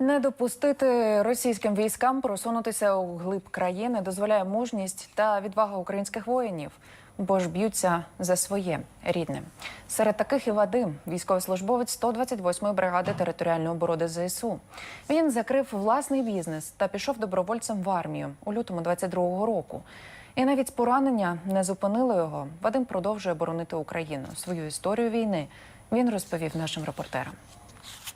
Не допустити російським військам просунутися у глиб країни дозволяє мужність та відвага українських воїнів, бо ж б'ються за своє рідне. Серед таких і Вадим, військовослужбовець 128-ї бригади територіальної оборони ЗСУ. Він закрив власний бізнес та пішов добровольцем в армію у лютому 22-го року. І навіть поранення не зупинило його. Вадим продовжує боронити Україну. Свою історію війни він розповів нашим репортерам.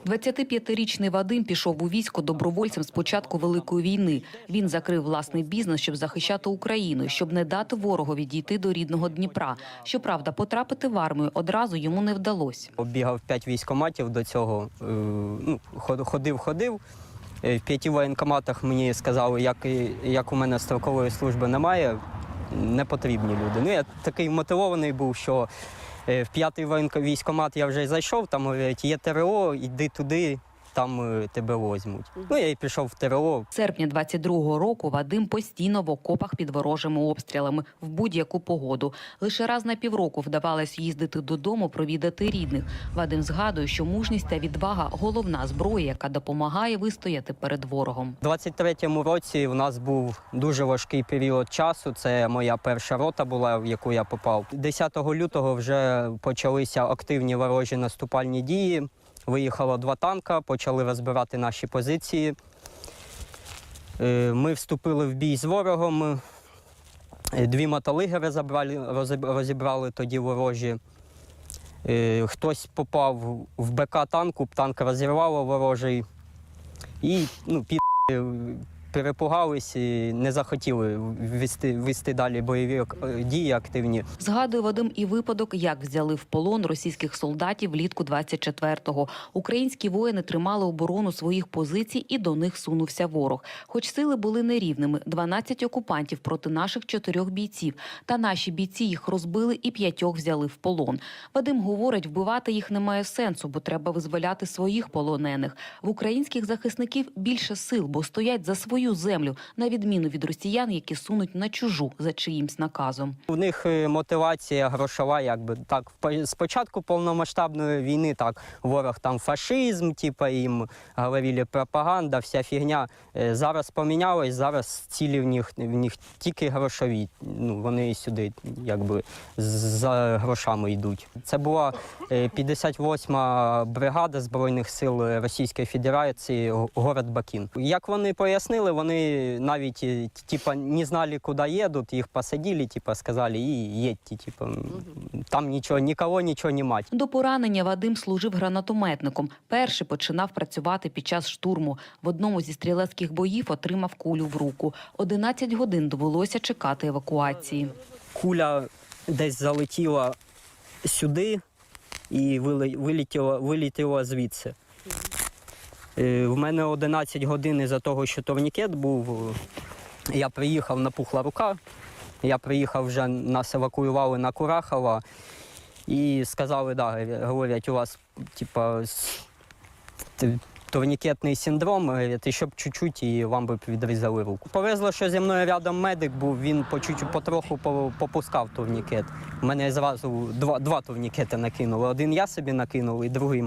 25-річний Вадим пішов у військо добровольцем з початку великої війни. Він закрив власний бізнес, щоб захищати Україну, щоб не дати ворогу відійти до рідного Дніпра. Щоправда, потрапити в армію одразу йому не вдалося. Оббігав п'ять військоматів до цього. е, Ну, ход- ходив, ходив. Е, В п'яти воєнкоматах мені сказали, як, як у мене строкової служби немає, не потрібні люди. Ну, я такий мотивований був, що е, в п'ятий військомат я вже зайшов, там говорять, є ТРО, йди туди, там е, тебе возьмуть. Ну, я і пішов в ТРО, Серпня 22-го року Вадим постійно в окопах під ворожими обстрілами в будь-яку погоду. Лише раз на півроку вдавалось їздити додому, провідати рідних. Вадим згадує, що мужність та відвага головна зброя, яка допомагає вистояти перед ворогом. У 23-му році в нас був дуже важкий період часу. Це моя перша рота була, в яку я попав. 10 лютого вже почалися активні ворожі наступальні дії. Виїхало два танка, почали розбирати наші позиції. Е, Ми вступили в бій з ворогом. Е, Дві мотолиги розібрали, розібрали тоді ворожі. Е, Хтось попав в БК танку, танк розірвало ворожий. І ну, під перепугались і не захотіли вести, вести далі бойові е, дії активні. Згадує Вадим і випадок, як взяли в полон російських солдатів влітку 24-го. Українські воїни тримали оборону своїх позицій і до них сунувся ворог. Хоч сили були нерівними: 12 окупантів проти наших чотирьох бійців. Та наші бійці їх розбили і п'ятьох взяли в полон. Вадим говорить, вбивати їх немає сенсу, бо треба визволяти своїх полонених. В українських захисників більше сил, бо стоять за свою землю, на відміну від росіян, які сунуть на чужу за чиїмсь наказом. У них е, мотивація грошова, якби так. По- Спочатку повномасштабної війни так ворог там фашизм, типу їм говорили пропаганда, вся фігня. Е, Зараз помінялось, зараз цілі в них в них тільки грошові. Ну вони сюди якби за грошами йдуть. Це була е, 58-ма бригада збройних сил Російської Федерації, город Бакін. Як вони пояснили, вони навіть е, типа не знали, куди їдуть, їх посадили, типа сказали, і їдьте, типа там нічого, нікого нічого не мать. До поранення Вадим служив гранатометником. Перший починав працювати під час штурму. В одному зі стрілецьких боїв отримав кулю в руку. 11 годин довелося чекати евакуації. Куля десь залетіла сюди і вили- вилетіла, вилетіла звідси. Е, В мене 11 годин із-за того, що турнікет був. Я приїхав, напухла рука. Я приїхав вже, нас евакуювали на Курахова і сказали, да, говорять, у вас типа турнікетний синдром, говорять, і щоб чуть-чуть і вам би відрізали руку. Повезло, що зі мною рядом медик був, він по чуть потроху попускав турнікет. Мене зразу два, два турнікети накинули. Один я собі накинув, і другий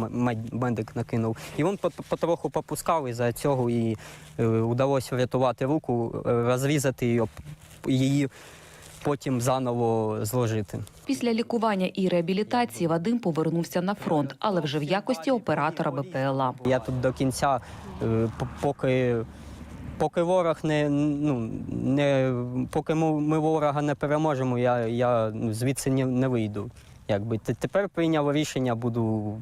медик накинув. І він потроху попускав, і за цього і е, вдалося врятувати руку, е, розрізати її, її потім заново зложити. Після лікування і реабілітації Вадим повернувся на фронт, але вже в якості оператора БПЛА. Я тут до кінця, е, поки, поки ворог не, ну, не поки ми, ми ворога не переможемо, я, я звідси не, не вийду. Якби тепер прийняв рішення, буду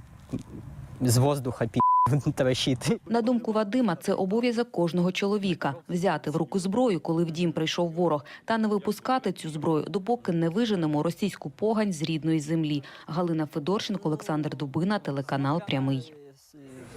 з воздуха пі трощити. На думку Вадима, це обов'язок кожного чоловіка взяти в руку зброю, коли в дім прийшов ворог, та не випускати цю зброю, допоки не виженемо російську погань з рідної землі. Галина Федорченко, Олександр Дубина, телеканал Прямий.